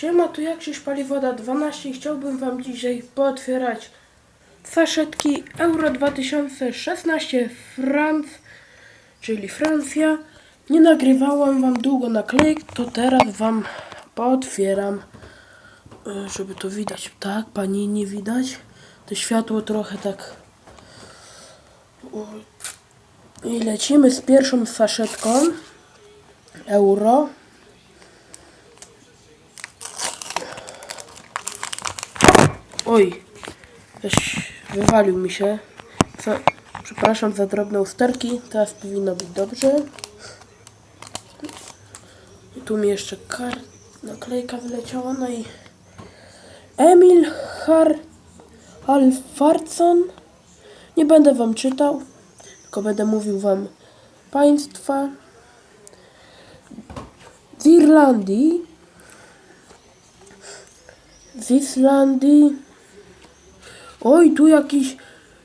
Siema, tu Jakrzyś Paliwoda 12 i chciałbym Wam dzisiaj pootwierać saszetki Euro 2016 Franc, czyli Francja. Nie nagrywałam Wam długo naklejek, to teraz Wam pootwieram, E, żeby to widać. Tak, Pani nie widać. To światło trochę tak... I lecimy z pierwszą saszetką Euro. Oj, też wywalił mi się. Co? Przepraszam za drobne usterki. Teraz powinno być dobrze. I tu mi jeszcze kar... naklejka wyleciała. No i Emil Har... Alfarson. Nie będę wam czytał, tylko będę mówił wam państwa z Irlandii, z Islandii. Oj, tu jakiś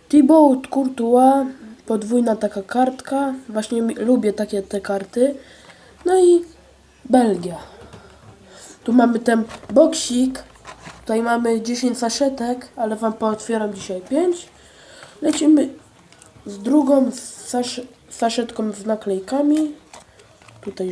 Thibaut Courtois, podwójna taka kartka. Właśnie lubię takie te karty. No i Belgia. Tu mamy ten boksik. Tutaj mamy 10 saszetek, ale wam pootwieram dzisiaj 5. Lecimy z drugą sasz saszetką z naklejkami. Tutaj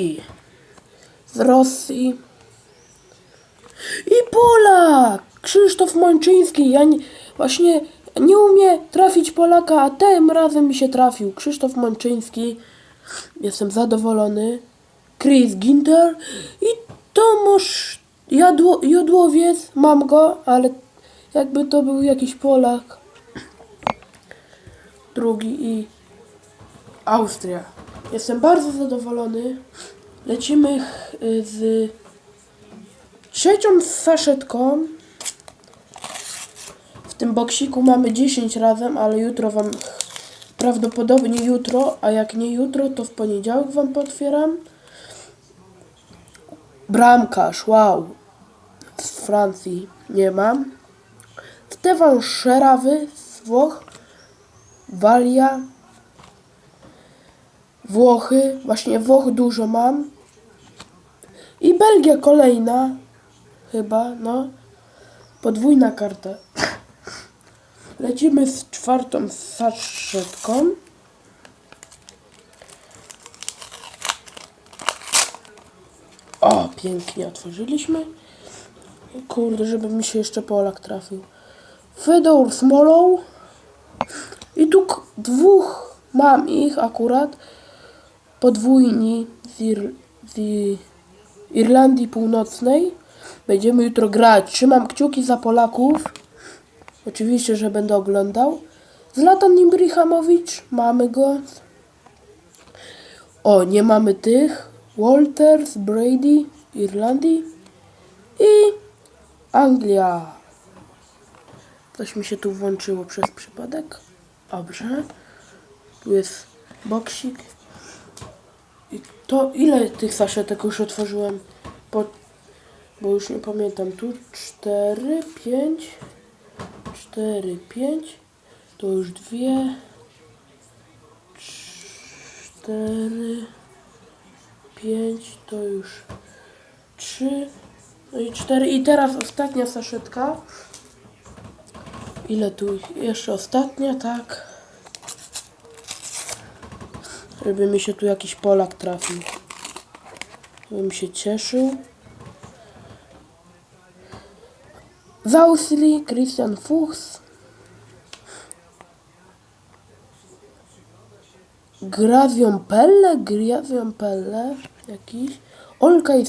i z Rosji. I Polak! Krzysztof Mączyński. Ja nie, właśnie nie umie trafić Polaka, a tym razem mi się trafił. Krzysztof Mączyński. Jestem zadowolony. Chris Ginter i Tomasz Jadło, Jodłowiec. Mam go, ale jakby to był jakiś Polak. Drugi i Austria. Jestem bardzo zadowolony. Lecimy z trzecią saszetką. W tym boksiku mamy 10 razem, ale jutro wam prawdopodobnie jutro, a jak nie jutro, to w poniedziałek wam potwieram. Bramkarz, wow. Z Francji nie mam. Stefan Szerawy z Włoch. Walia. Włochy, właśnie Włoch dużo mam. I Belgia kolejna, chyba, no. Podwójna karta. Lecimy z czwartą saszetką. O, pięknie otworzyliśmy. Kurde, żeby mi się jeszcze Polak trafił. Fedor Smolow. I tu dwóch mam ich akurat. Podwójni z, Ir z Irlandii Północnej. Będziemy jutro grać. Trzymam kciuki za Polaków. Oczywiście, że będę oglądał. Zlatan Ibrahimowicz. Mamy go. O, nie mamy tych. Walters, Brady, Irlandii. I Anglia. Coś mi się tu włączyło przez przypadek. Dobrze. Tu jest boksik. I to ile tych saszetek już otworzyłem? Po, bo już nie pamiętam. Tu 4, 5, 4, 5. To już dwie. 4, 5. To już 3. No i 4. I teraz ostatnia saszetka. Ile tu? Jeszcze ostatnia, tak. Żeby mi się tu jakiś Polak trafił. Bym się cieszył. Z Christian Fuchs. Gravion Pelle, Gravion Pelle jakiś. Olkaj.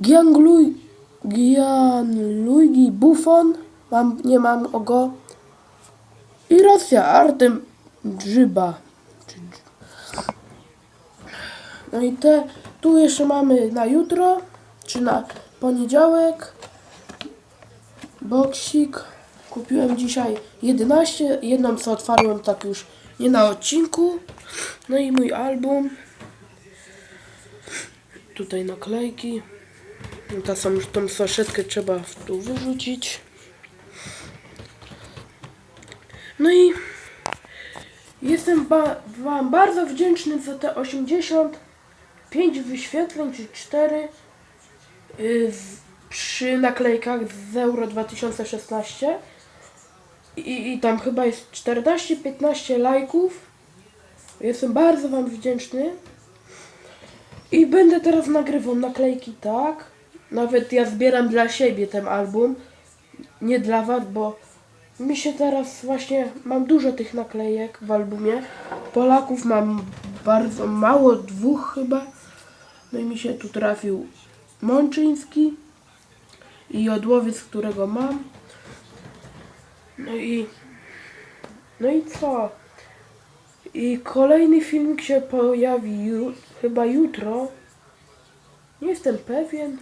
Gianluigi Gianluigi Buffon. Mam, nie mam go. I Rosja, Artem Dż- No i te, tu jeszcze mamy na jutro, czy na poniedziałek. Boksik. Kupiłem dzisiaj 11, jedną co otwarłem tak już nie na odcinku. No i mój album. Tutaj naklejki. Ta sam, tą saszetkę trzeba tu wyrzucić. No i jestem ba- Wam bardzo wdzięczny za te 85 wyświetleń, czy 4 y, z, przy naklejkach z Euro 2016. I, I tam chyba jest 14-15 lajków. Jestem bardzo Wam wdzięczny. I będę teraz nagrywał naklejki tak. Nawet ja zbieram dla siebie ten album. Nie dla Was, bo mi się teraz właśnie mam dużo tych naklejek w albumie. Polaków mam bardzo mało, dwóch chyba. No i mi się tu trafił Mączyński i Jodłowiec, którego mam. No i no i co? I kolejny filmik się pojawi ju, chyba jutro. Nie jestem pewien.